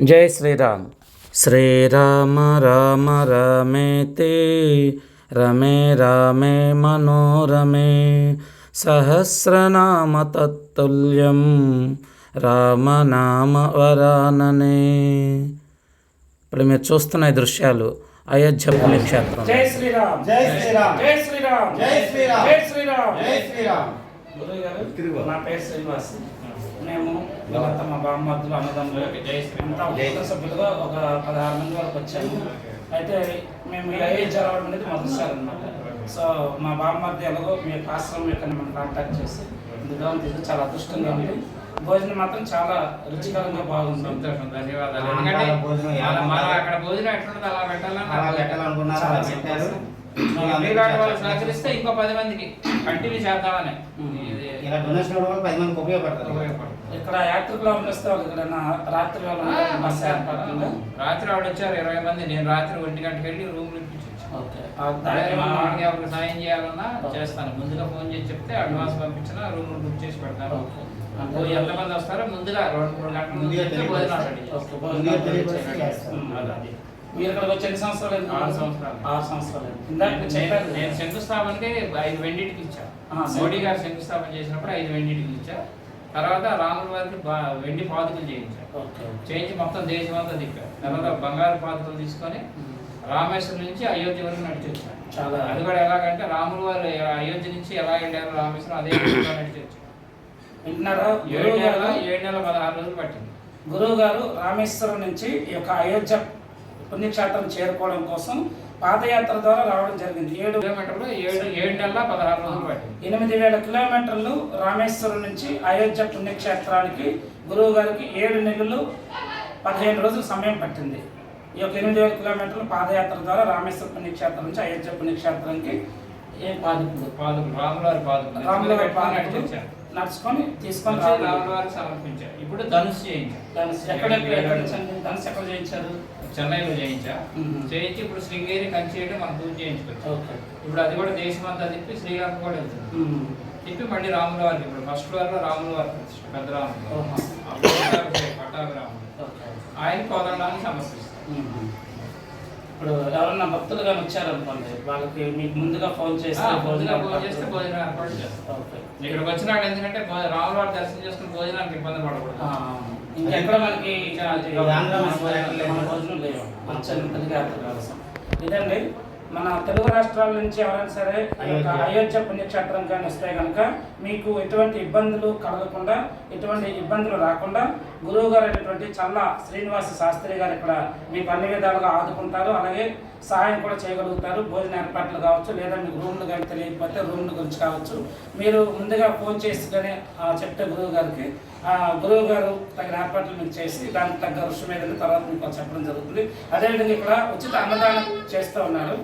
జై శ్రీరామ్. శ్రీరామ రామ రమేతే రమే రామే మనోరమే. సహస్రనామ తత్తుల్యం రామనామ వరాననే. ఇప్పుడు మీరు చూస్తున్న ఈ దృశ్యాలు అయోధ్య పుణ్యక్షేత్రం జై శ్రీరామ్. జై శ్రీరామ్. జై శ్రీరామ్. జై శ్రీరామ్. జై శ్రీరామ్. జై శ్రీరామ్. నా పేరు శ్రీనివాస్. మేము గత మా బామ్మద్దులు అన్నదమ్ములు అంతా కుటుంబ సభ్యులుగా ఒక పదహారు మంది వరకు వచ్చాము. అయితే మేము ఐఏ జరగడం అనేది మొదటిసారి అనమాట సో మా బామ్మద్ది ఎలాగో మీ యొక్క ఆశ్రమం యొక్క మనం కాంటాక్ట్ చేసి ఇందులో ఇది చాలా అదృష్టంగా ఉంది. భోజనం మాత్రం చాలా రుచికరంగా బాగుంది. సంతోషం ధన్యవాదాలు. ఎందుకంటే అలా భోజనం? అక్కడ భోజనం ఎట్లుంటుంది అలా పెట్టాలని పెట్టాలనుకున్నారు? మీలాంటి వాళ్ళు సహకరిస్తే ఇంకో పది మందికి కంటిన్యూ చేద్దామని. ఇది ఇలా డొనేషన్ ఇవ్వడం వల్ల పది మందికి ఉపయోగపడుతుంది. ఇక్కడ యాత్రికులు వస్తే వాళ్ళు ఇక్కడ రాత్రి బస్? రాత్రి ఆవిడ వచ్చారు ఇరవై మంది. నేను రాత్రి ఒంటి గంటకి వెళ్ళి రూమ్ వాళ్ళకి ఎవరికి సాయం చేయాలన్నా చేస్తాను. ముందుగా ఫోన్ చేసి చెప్తే అడ్వాన్స్ పంపించిన రూమ్ బుక్ చేసి పెడతాను. ఎంతమంది వస్తారో ముందుగా రెండు మూడు గంటల ముందు భోజనం మీరు ఇక్కడికి వచ్చి ఎన్ని సంవత్సరాలు అయింది? ఆరు సంవత్సరాలు. ఆరు సంవత్సరాలు అయింది. ఇందాక చేయలేదు నేను శంకుస్థాపనకి ఐదు వెండిటికి ఇచ్చా. ఆ, సరే. మోడీ గారు శంకుస్థాపన చేసినప్పుడు ఐదు వెండిటికి ఇచ్చా. తర్వాత రాముల వారికి బా- వెండి పాదుకలు చేయించా. ఓకే చేయించి మొత్తం దేశమంతా తిప్పా. తర్వాత బంగారు పాదుకలు తీసుకొని రామేశ్వరం నుంచి అయోధ్య వరకు నడిచొచ్చా. చాలా అది కూడా ఎలాగంటే రాముల వారు అయోధ్య నుంచి ఎలా వెళ్ళారు రామేశ్వరం అదే విధంగా నడిచొచ్చు. వింటున్నారా? ఏడు గురువు నెలల గారు? ఏడు నెలల పదహారు రోజులు పట్టింది. గురువు గారు రామేశ్వరం నుంచి ఈ యొక్క అయోధ్య పుణ్యక్షేత్రం చేరుకోవడం కోసం పాదయాత్ర ద్వారా రావడం జరిగింది. ఏడు కిలోమీటర్లు ఏడు ఏడు నెలల పదహారు రోజులు పట్టింది. ఎనిమిది వేల కిలోమీటర్లు రామేశ్వరం నుంచి అయోధ్య పుణ్యక్షేత్రానికి గురువు గారికి ఏడు నెలలు పదిహేను రోజులు సమయం పట్టింది. ఈ యొక్క ఎనిమిది వేల కిలోమీటర్లు పాదయాత్ర ద్వారా రామేశ్వర పుణ్యక్షేత్రం నుంచి అయోధ్య పుణ్యక్షేత్రానికి ఏ పాదుకుడు పాదుకలు రాముల వారి పాదుకలు రాముల వారి పాదుకుడు నడిచొచ్చాను నడుచుకొని తీసుకొని వచ్చి రాముల రాముల వారికి సమర్పించారు. ఇప్పుడు ధనుసు చేయించారు. ధనుసు ఎక్కడ ధనుసు ఎక్కడ చేయించారు? చెన్నైలో చేయించా. చేయించి ఇప్పుడు శృంగేరి కంచేయడం మనం పూజ చేయించుకోవచ్చు. ఇప్పుడు అది కూడా దేశమంతా తిప్పి శ్రీలంక కూడా వెళ్తుంది. తిప్పి మళ్ళీ రాముల వారికి ఇప్పుడు ఫస్ట్ ఫ్లోర్లో రాముల వారి ప్రతిష్ఠ పెద్ద రాములు ఓహో. పట్టాభి రాములు. ఓకే. ఆయన కోదండాన్ని సమర్పిస్తారు. ఇప్పుడు ఎవరన్నా భక్తులు కానీ వచ్చారనుకోండి వాళ్ళకి మీకు ముందుగా ఫోన్ చేస్తే ముందుగా భోజనం భోజనం చేస్తే భోజనం ఏర్పాటు చేస్తాం ఇక్కడికి వచ్చిన వాళ్ళు ఎందుకంటే రాముల వారి దర్శనం చేసుకుని భోజనానికి ఇబ్బంది పడకూడదు. ఆ, ఇంకెక్కడ మనకి ఆంధ్ర ఇదండి మన తెలుగు రాష్ట్రాల నుంచి ఎవరైనా సరే. అయోధ్య పుణ్యక్షేత్రం కానీ వస్తే కనుక మీకు ఎటువంటి ఇబ్బందులు కలగకుండా ఎటువంటి ఇబ్బందులు రాకుండా గురువు గారు అయినటువంటి చల్ల శ్రీనివాస శాస్త్రి గారు ఇక్కడ మీకు అన్ని విధాలుగా ఆదుకుంటారు. అలాగే సహాయం కూడా చేయగలుగుతారు. భోజన ఏర్పాట్లు కావచ్చు లేదా మీకు రూమ్లు కానీ తెలియకపోతే రూమ్ల గురించి కావచ్చు. మీరు ముందుగా ఫోన్ చేసి కానీ ఆ, చెప్తే గురువు గారికి. గురువు గారు తగిన ఏర్పాట్లు మీకు చేసి దానికి తగ్గ ఋషి మీద తర్వాత మీకు చెప్పడం జరుగుతుంది. అదేవిధంగా ఇక్కడ ఉచిత అన్నదానం చేస్తూ ఉన్నారు.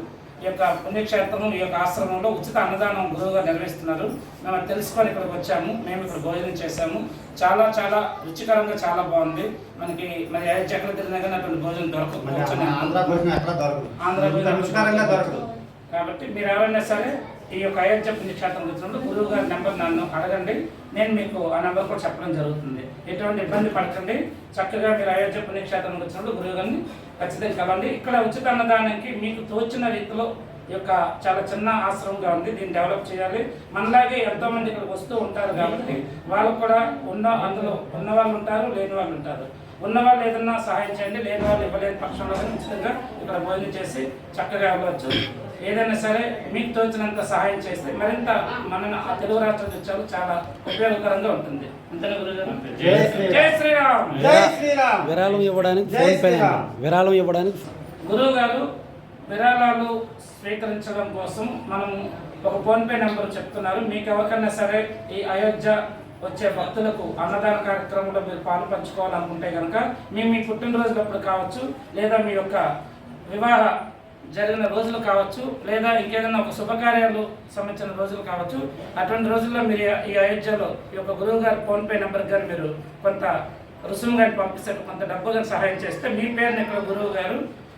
ఈ యొక్క పుణ్యక్షేత్రం ఈ యొక్క ఆశ్రమంలో ఉచిత అన్నదానం గురువుగా నిర్వహిస్తున్నారు. మేము తెలుసుకొని ఇక్కడికి వచ్చాము. మేము ఇక్కడ భోజనం చేశాము. చాలా చాలా రుచికరంగా చాలా బాగుంది. మనకి మరి ఎక్కడ తిరిగినా కానీ అటువంటి భోజనం ఆంధ్ర భోజనం దొరకదు. ఆంధ్ర దొరకదు. కాబట్టి మీరు ఎవరైనా సరే ఈ యొక్క అయోధ్య పుణ్యక్షేత్రం వచ్చినప్పుడు గురువు గారి నెంబర్ నన్ను అడగండి. నేను మీకు ఆ నెంబర్ కూడా చెప్పడం జరుగుతుంది. ఎటువంటి ఇబ్బంది పడకండి. చక్కగా మీరు అయోధ్య పుణ్యక్షేత్రం వచ్చినప్పుడు గురువు గారిని ఖచ్చితంగా కలవండి. ఇక్కడ ఉచిత అన్నదానానికి మీకు తోచిన రీతిలో యొక్క చాలా చిన్న ఆశ్రమంగా ఉంది. దీన్ని డెవలప్ చేయాలి. మనలాగే ఎంతోమంది ఇక్కడికి వస్తూ ఉంటారు కాబట్టి వాళ్ళు కూడా ఉన్న అందులో ఉన్న వాళ్ళు ఉంటారు లేని వాళ్ళు ఉంటారు. ఉన్న వాళ్ళు ఏదన్నా సహాయం చేయండి. లేని వాళ్ళు ఇవ్వలేని పక్షంలో ఉచితంగా ఇక్కడ భోజనం చేసి చక్కగా వెళ్ళవచ్చు. ఏదైనా సరే మీకు తోచినంత సహాయం చేస్తే మరింత మన ఆ తెలుగు రాష్ట్ర వచ్చారు చాలా ఉపయోగకరంగా ఉంటుంది. జై శ్రీరామ్. విరాళం ఇవ్వడానికి ఫోన్ పే. విరాళం ఇవ్వడానికి గురువు గారు విరాళాలు స్వీకరించడం కోసం మనం ఒక ఫోన్పే నెంబర్ చెప్తున్నారు. మీకు ఎవరికైనా సరే ఈ అయోధ్య వచ్చే భక్తులకు అన్నదాన కార్యక్రమంలో మీరు పాలు పంచుకోవాలనుకుంటే కనుక మీ మీ పుట్టినరోజులప్పుడు కావచ్చు లేదా మీ యొక్క వివాహ జరిగిన రోజులు కావచ్చు లేదా ఇంకేదైనా ఒక శుభకార్యాలు సంబంధించిన రోజులు కావచ్చు అటువంటి రోజుల్లో మీరు ఈ అయోధ్యలో ఈ యొక్క గురువు గారు ఫోన్పే నెంబర్ గారు మీరు కొంత రుసుము గారిని పంపిస్తే కొంత డబ్బు గారు సహాయం చేస్తే మీ పేరుని ఇక్కడ గురువు గారు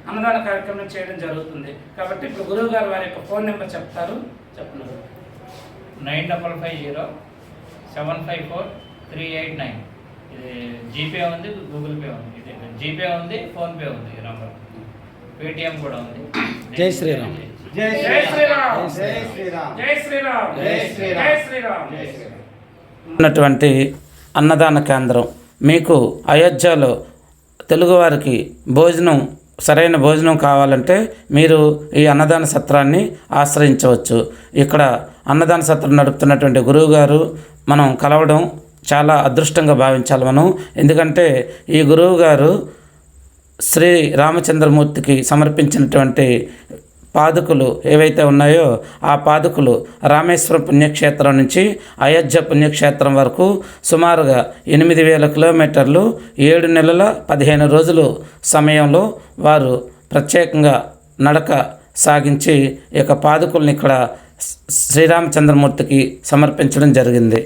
అన్నదాన కార్యక్రమం చేయడం జరుగుతుంది. కాబట్టి ఇప్పుడు గురువు గారు వారి యొక్క ఫోన్ నెంబర్ చెప్తారు. చెప్పండి. Nine double five zero seven five four three eight nine. ఇది జీపే ఉంది గూగుల్ పే ఉంది. ఇది జీపే ఉంది ఫోన్పే ఉంది ఈ నెంబర్ పేటిఎం కూడా ఉంది. జై శ్రీరామ్. జై జై శ్రీరామ్. జై శ్రీరామ్. జై శ్రీరామ్. జై శ్రీరామ్. జై శ్రీరామ్. జై శ్రీరామ్. ఉన్నటువంటి అన్నదాన కేంద్రం. మీకు అయోధ్యలో తెలుగువారికి భోజనం సరైన భోజనం కావాలంటే మీరు ఈ అన్నదాన సత్రాన్ని ఆశ్రయించవచ్చు. ఇక్కడ అన్నదాన సత్రం నడుపుతున్నటువంటి గురువు గారు మనం కలవడం చాలా అదృష్టంగా భావించాలి మనం. ఎందుకంటే ఈ గురువు గారు శ్రీ రామచంద్రమూర్తికి సమర్పించినటువంటి పాదుకులు ఏవైతే ఉన్నాయో ఆ పాదుకులు రామేశ్వరం పుణ్యక్షేత్రం నుంచి అయోధ్య పుణ్యక్షేత్రం వరకు సుమారుగా ఎనిమిది వేల కిలోమీటర్లు ఏడు నెలల పదిహేను రోజులు సమయంలో వారు ప్రత్యేకంగా నడక సాగించి ఈ యొక్క పాదుకుల్ని ఇక్కడ శ్రీరామచంద్రమూర్తికి సమర్పించడం జరిగింది.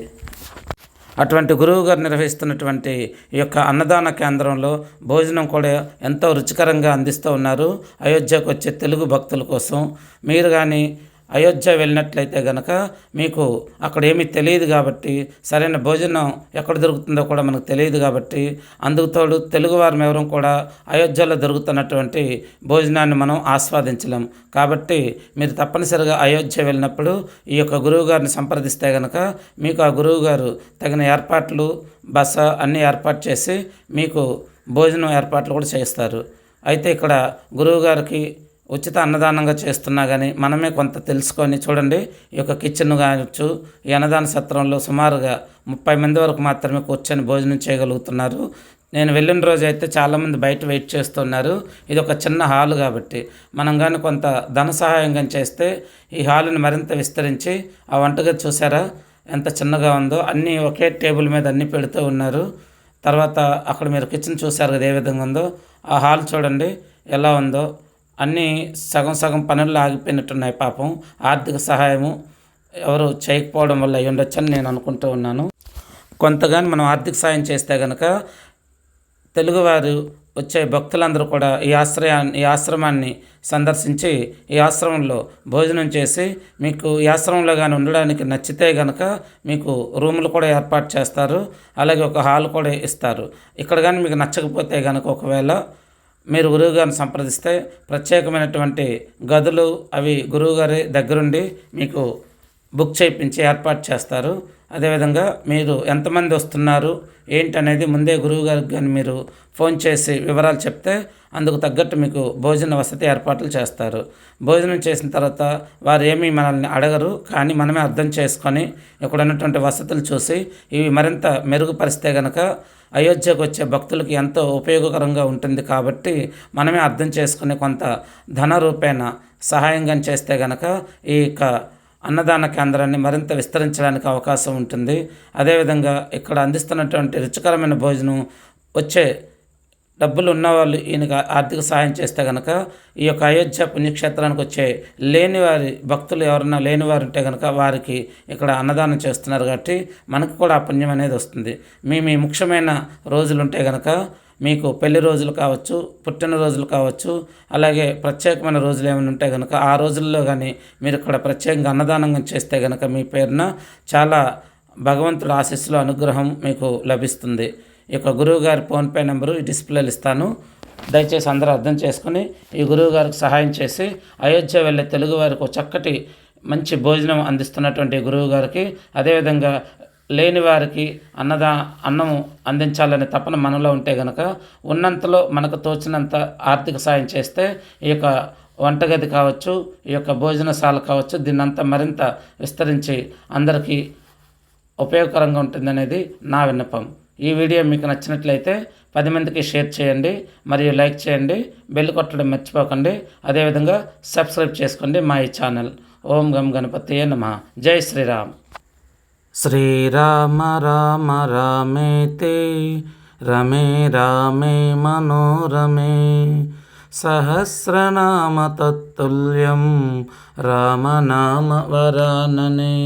అటువంటి గురువు గారు నిర్వహిస్తున్నటువంటి ఈ యొక్క అన్నదాన కేంద్రంలో భోజనం కూడా ఎంతో రుచికరంగా అందిస్తూ ఉన్నారు. అయోధ్యకు వచ్చే తెలుగు భక్తుల కోసం మీరు కానీ అయోధ్య వెళ్ళినట్లయితే గనక మీకు అక్కడ ఏమీ తెలియదు కాబట్టి సరైన భోజనం ఎక్కడ దొరుకుతుందో కూడా మనకు తెలియదు కాబట్టి అందుకు తోడు తెలుగువారం ఎవరం కూడా అయోధ్యలో దొరుకుతున్నటువంటి భోజనాన్ని మనం ఆస్వాదించలేం. కాబట్టి మీరు తప్పనిసరిగా అయోధ్య వెళ్ళినప్పుడు ఈ యొక్క గురువు గారిని సంప్రదిస్తే గనక మీకు ఆ గురువు గారు తగిన ఏర్పాట్లు బస అన్నీ ఏర్పాటు చేసి మీకు భోజనం ఏర్పాట్లు కూడా చేస్తారు అయితే ఇక్కడ గురువు గారికి ఉచిత అన్నదానంగా చేస్తున్నా కానీ మనమే కొంత తెలుసుకొని చూడండి ఈ యొక్క కిచెన్ కావచ్చు ఈ అన్నదాన సత్రంలో సుమారుగా ముప్పై మంది వరకు మాత్రమే కూర్చొని భోజనం చేయగలుగుతున్నారు. నేను వెళ్ళిన రోజు అయితే చాలామంది బయట వెయిట్ చేస్తున్నారు. ఇది ఒక చిన్న హాల్ కాబట్టి మనం కానీ కొంత ధన సహాయం కానీ చేస్తే ఈ హాలుని మరింత విస్తరించి ఆ వంటగది చూసారా? ఎంత చిన్నగా ఉందో. అన్నీ ఒకే టేబుల్ మీద అన్నీ పెడుతూ ఉన్నారు. తర్వాత అక్కడ మీరు కిచెన్ చూశారు కదా ఏ విధంగా ఉందో. ఆ హాల్ చూడండి ఎలా ఉందో. అన్నీ సగం సగం పనుల్లో ఆగిపోయినట్టున్నాయి పాపం. ఆర్థిక సహాయము ఎవరు చేయకపోవడం వల్ల అయి ఉండొచ్చని నేను అనుకుంటూ ఉన్నాను. కొంతగాని మనం ఆర్థిక సాయం చేస్తే కనుక తెలుగువారు వచ్చే భక్తులందరూ కూడా ఈ ఆశ్రయాన్ని ఈ ఆశ్రమాన్ని సందర్శించి ఈ ఆశ్రమంలో భోజనం చేసి మీకు ఈ ఆశ్రమంలో కానీ ఉండడానికి నచ్చితే గనక మీకు రూములు కూడా ఏర్పాటు చేస్తారు. అలాగే ఒక హాల్ కూడా ఇస్తారు. ఇక్కడ కానీ మీకు నచ్చకపోతే కనుక ఒకవేళ మీరు గురువుగారిని సంప్రదిస్తే ప్రత్యేకమైనటువంటి గదులు అవి గురువుగారి దగ్గరుండి మీకు బుక్ చేయించి ఏర్పాటు చేస్తారు. అదేవిధంగా మీరు ఎంతమంది వస్తున్నారు ఏంటనేది ముందే గురువు గారికి కానీ మీరు ఫోన్ చేసి వివరాలు చెప్తే అందుకు తగ్గట్టు మీకు భోజన వసతి ఏర్పాట్లు చేస్తారు. భోజనం చేసిన తర్వాత వారు ఏమీ మనల్ని అడగరు కానీ మనమే అర్థం చేసుకొని ఇక్కడ ఉన్నటువంటి వసతులు చూసి ఇవి మరింత మెరుగుపరిస్తే కనుక అయోధ్యకు వచ్చే భక్తులకు ఎంతో ఉపయోగకరంగా ఉంటుంది కాబట్టి మనమే అర్థం చేసుకుని కొంత ధన రూపేణ సహాయంగా చేస్తే గనక ఈ యొక్క అన్నదాన కేంద్రాన్ని మరింత విస్తరించడానికి అవకాశం ఉంటుంది. అదేవిధంగా ఇక్కడ అందిస్తున్నటువంటి రుచికరమైన భోజనం వచ్చే డబ్బులు ఉన్నవాళ్ళు ఈయనకి ఆర్థిక సహాయం చేస్తే కనుక ఈ యొక్క అయోధ్య పుణ్యక్షేత్రానికి వచ్చే లేని వారి భక్తులు ఎవరన్నా లేని వారు ఉంటే కనుక వారికి ఇక్కడ అన్నదానం చేస్తున్నారు కాబట్టి మనకు కూడా ఆ పుణ్యం అనేది వస్తుంది. మీ మీ ముఖ్యమైన రోజులు ఉంటే కనుక మీకు పెళ్ళి రోజులు కావచ్చు పుట్టినరోజులు కావచ్చు అలాగే ప్రత్యేకమైన రోజులు ఏమైనా ఉంటే కనుక ఆ రోజుల్లో కానీ మీరు ఇక్కడ ప్రత్యేకంగా అన్నదానం చేస్తే కనుక మీ పేరున చాలా భగవంతుడు ఆశీస్సులు అనుగ్రహం మీకు లభిస్తుంది. ఈ యొక్క గురువు గారి ఫోన్పే నెంబరు ఈ డిస్ప్లేలు ఇస్తాను. దయచేసి అందరూ అర్థం చేసుకుని ఈ గురువు గారికి సహాయం చేసి అయోధ్య వెళ్ళే తెలుగు వారికి ఒక చక్కటి మంచి భోజనం అందిస్తున్నటువంటి గురువు గారికి అదేవిధంగా లేని వారికి అన్నదా అన్నము అందించాలనే తపన మనలో ఉంటే గనక ఉన్నంతలో మనకు తోచినంత ఆర్థిక సాయం చేస్తే ఈ యొక్క వంటగది కావచ్చు ఈ యొక్క భోజనశాల కావచ్చు దీన్నంతా మరింత విస్తరించి అందరికీ ఉపయోగకరంగా ఉంటుందనేది నా విన్నపం. ఈ వీడియో మీకు నచ్చినట్లయితే పది మందికి షేర్ చేయండి మరియు లైక్ చేయండి బెల్ కొట్టడం మర్చిపోకండి అదేవిధంగా సబ్స్క్రైబ్ చేసుకోండి మా ఈ ఛానల్. ఓం గం గణపతి నమ. జై శ్రీరామ్. శ్రీరామ రామ రామేతి రమే రామే మనోరమే సహస్రనామ తత్తుల్యం రామనామ వరాననే.